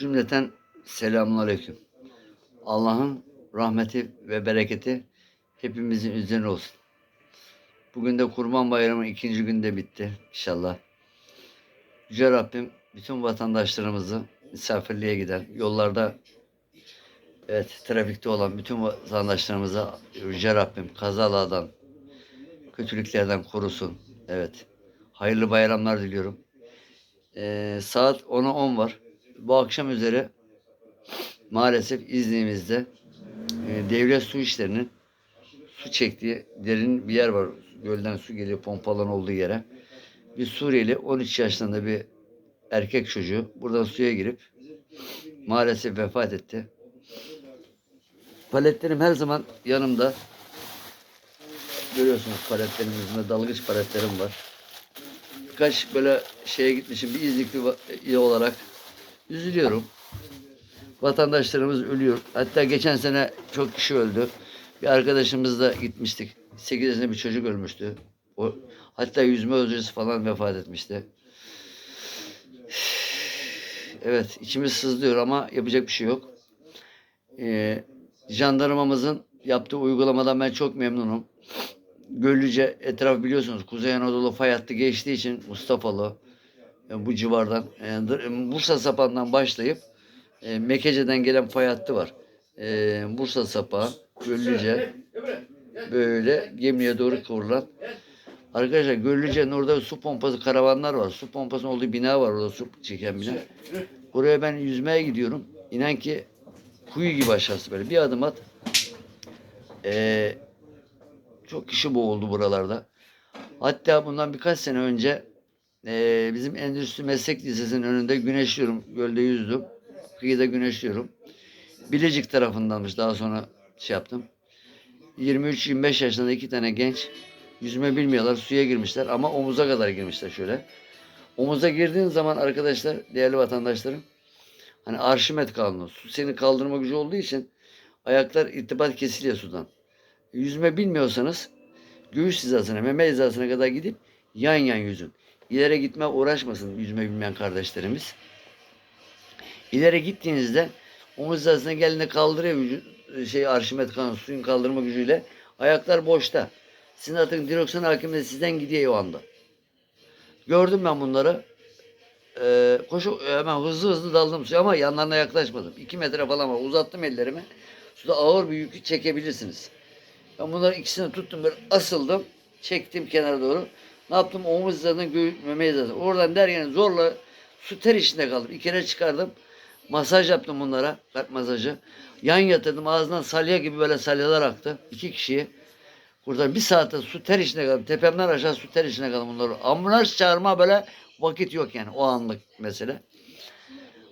Cümleten selamünaleyküm. Allah'ın rahmeti ve bereketi hepimizin üzerine olsun. Bugün de Kurban Bayramı ikinci günde bitti inşallah. Yüce Rabbim bütün vatandaşlarımızı misafirliğe giden, yollarda evet trafikte olan bütün vatandaşlarımıza Yüce Rabbim kazalardan, kötülüklerden korusun. Evet. Hayırlı bayramlar diliyorum. Ee, saat 10'a 10 var. Bu akşam üzere maalesef İzni'mizde e, devlet su işlerinin su çektiği derin bir yer var. Gölden su geliyor pompalan olduğu yere. Bir Suriyeli 13 yaşlarında bir erkek çocuğu buradan suya girip maalesef vefat etti. Paletlerim her zaman yanımda. Görüyorsunuz paletlerimizde dalgıç paletlerim var. Birkaç böyle şeye gitmişim bir İznikli olarak üzülüyorum. Vatandaşlarımız ölüyor. Hatta geçen sene çok kişi öldü. Bir arkadaşımızla gitmiştik. 8 yaşında bir çocuk ölmüştü. O, hatta yüzme özürcüsü falan vefat etmişti. Evet içimiz sızlıyor ama yapacak bir şey yok. Ee, jandarmamızın yaptığı uygulamadan ben çok memnunum. Göllüce etraf biliyorsunuz Kuzey Anadolu fay hattı geçtiği için Mustafalı bu civardan e, Dır- Bursa sapandan başlayıp e, Mekece'den gelen fay hattı var. E, Bursa sapağı, Göllüce böyle gemiye doğru kıvrılan. Arkadaşlar Göllüce'nin orada su pompası karavanlar var. Su pompasının olduğu bina var orada su çeken bina. Oraya ben yüzmeye gidiyorum. İnan ki kuyu gibi aşağısı böyle. Bir adım at. Ee, çok kişi boğuldu buralarda. Hatta bundan birkaç sene önce ee, bizim Endüstri Meslek Lisesi'nin önünde güneşliyorum. Gölde yüzdüm. Kıyıda güneşliyorum. Bilecik tarafındanmış. Daha sonra şey yaptım. 23-25 yaşında iki tane genç yüzme bilmiyorlar. Suya girmişler ama omuza kadar girmişler şöyle. Omuza girdiğin zaman arkadaşlar, değerli vatandaşlarım hani Arşimet kanunu. Su seni kaldırma gücü olduğu için ayaklar irtibat kesiliyor sudan. Yüzme bilmiyorsanız göğüs hizasına, meme hizasına kadar gidip yan yan yüzün. İleri gitme uğraşmasın yüzme bilmeyen kardeşlerimiz. İleri gittiğinizde omuz hizasına geldiğinde kaldırıyor vücut, şey Arşimet kanunu suyun kaldırma gücüyle. Ayaklar boşta. Sizin artık direksiyon hakimiyeti sizden gidiyor o anda. Gördüm ben bunları. Ee, koşu hemen hızlı hızlı daldım suya ama yanlarına yaklaşmadım. 2 metre falan var. Uzattım ellerimi. Suda ağır bir yükü çekebilirsiniz. Ben bunları ikisini tuttum böyle asıldım. Çektim kenara doğru. Ne yaptım? Omuz hizasına göğüs meme hizasına. Oradan derken zorla su ter içinde kaldım. Bir kere çıkardım. Masaj yaptım bunlara. Kalp masajı. Yan yatırdım. Ağzından salya gibi böyle salyalar aktı. İki kişiyi. Buradan bir saatte su ter içinde kaldım. Tepemden aşağı su ter içinde kaldım bunları. Ambulans çağırma böyle vakit yok yani. O anlık mesele.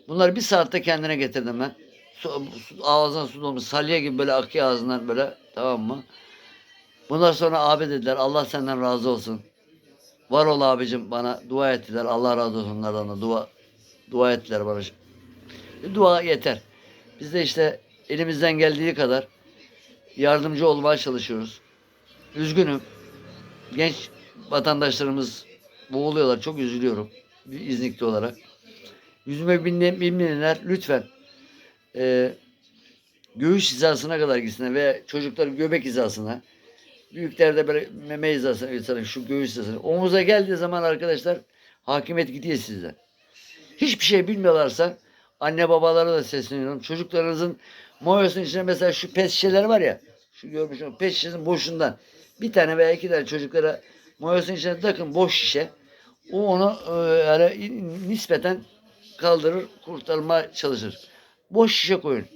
Bunları bir saatte kendine getirdim ben. Su, su, ağzına su dolmuş. Salya gibi böyle akıyor ağzından böyle. Tamam mı? Bundan sonra abi dediler. Allah senden razı olsun. Var ol abicim bana dua ettiler. Allah razı olsun onlardan da dua dua ettiler bana. Bir dua yeter. Biz de işte elimizden geldiği kadar yardımcı olmaya çalışıyoruz. Üzgünüm. Genç vatandaşlarımız boğuluyorlar. Çok üzülüyorum. İznikli olarak. Yüzme bilmeyen- bilmeyenler lütfen e, göğüs hizasına kadar gitsinler ve çocukların göbek hizasına. Büyükler de böyle meme hizasına, hizasına, şu göğüs hizasına. Omuza geldiği zaman arkadaşlar hakimiyet gidiyor sizden. Hiçbir şey bilmiyorlarsa anne babalara da sesleniyorum. Çocuklarınızın moyosunun içine mesela şu pet şişeler var ya. Şu görmüş olduğunuz pet şişesinin boşundan bir tane veya iki tane çocuklara moyosunun içine takın boş şişe. O onu e, yani nispeten kaldırır, kurtarmaya çalışır. Boş şişe koyun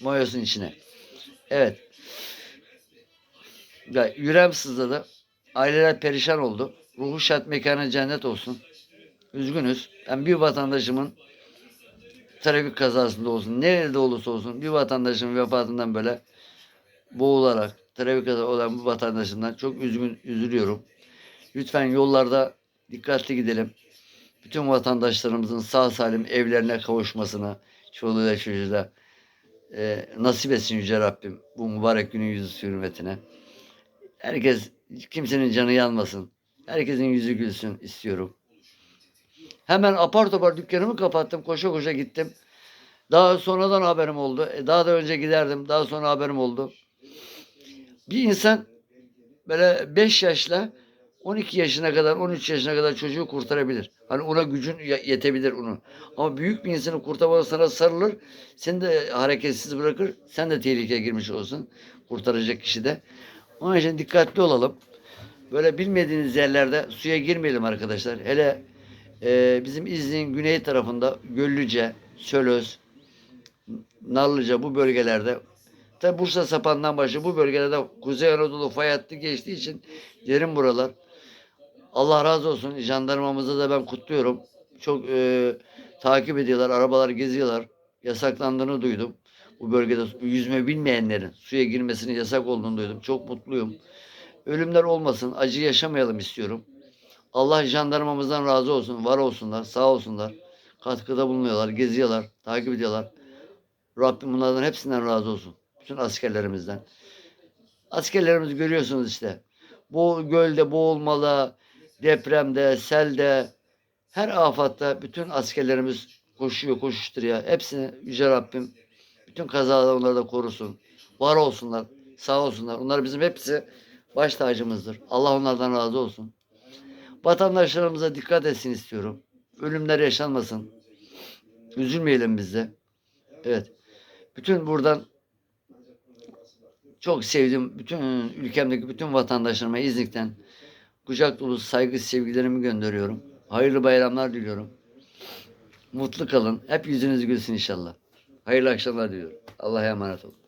moyosunun içine. Evet. Ya, yüreğim sızladı. Aileler perişan oldu. Ruhu şad mekanı cennet olsun. Üzgünüz. Ben bir vatandaşımın trafik kazasında olsun, nerede olursa olsun bir vatandaşın vefatından böyle boğularak trafik kazası olan bu vatandaşımdan çok üzgün, üzülüyorum. Lütfen yollarda dikkatli gidelim. Bütün vatandaşlarımızın sağ salim evlerine kavuşmasına, çoluğuyla çocuğuyla e, nasip etsin Yüce Rabbim bu mübarek günün yüzü hürmetine. Herkes, kimsenin canı yanmasın. Herkesin yüzü gülsün istiyorum. Hemen apar topar dükkanımı kapattım. Koşa koşa gittim. Daha sonradan haberim oldu. E, daha da önce giderdim. Daha sonra haberim oldu. Bir insan böyle 5 yaşla 12 yaşına kadar 13 yaşına kadar çocuğu kurtarabilir. Hani ona gücün ye- yetebilir onu. Ama büyük bir insanı kurtarması sana sarılır. Seni de hareketsiz bırakır. Sen de tehlikeye girmiş olsun. Kurtaracak kişi de. Onun için dikkatli olalım. Böyle bilmediğiniz yerlerde suya girmeyelim arkadaşlar. Hele e, bizim İznik'in güney tarafında Göllüce, Sölöz, Narlıca bu bölgelerde Tabi Bursa Sapan'dan başlıyor. Bu bölgelerde Kuzey Anadolu fay hattı geçtiği için yerin buralar. Allah razı olsun. Jandarmamızı da ben kutluyorum. Çok e, takip ediyorlar. Arabalar geziyorlar. Yasaklandığını duydum. Bu bölgede yüzme bilmeyenlerin suya girmesinin yasak olduğunu duydum. Çok mutluyum. Ölümler olmasın. Acı yaşamayalım istiyorum. Allah jandarmamızdan razı olsun. Var olsunlar. Sağ olsunlar. Katkıda bulunuyorlar. Geziyorlar. Takip ediyorlar. Rabbim bunlardan hepsinden razı olsun. Bütün askerlerimizden. Askerlerimizi görüyorsunuz işte. Bu gölde boğulmalı, depremde, selde, her afatta bütün askerlerimiz koşuyor, koşuşturuyor. Hepsini Yüce Rabbim bütün kazalardan onları da korusun. Var olsunlar, sağ olsunlar. Onlar bizim hepsi baş tacımızdır. Allah onlardan razı olsun. Vatandaşlarımıza dikkat etsin istiyorum. Ölümler yaşanmasın. Üzülmeyelim biz de. Evet. Bütün buradan çok sevdiğim bütün ülkemdeki bütün vatandaşlarıma İznik'ten kucak dolu saygı sevgilerimi gönderiyorum. Hayırlı bayramlar diliyorum. Mutlu kalın. Hep yüzünüz gülsün inşallah. Hayırlı akşamlar diliyorum. Allah'a emanet olun.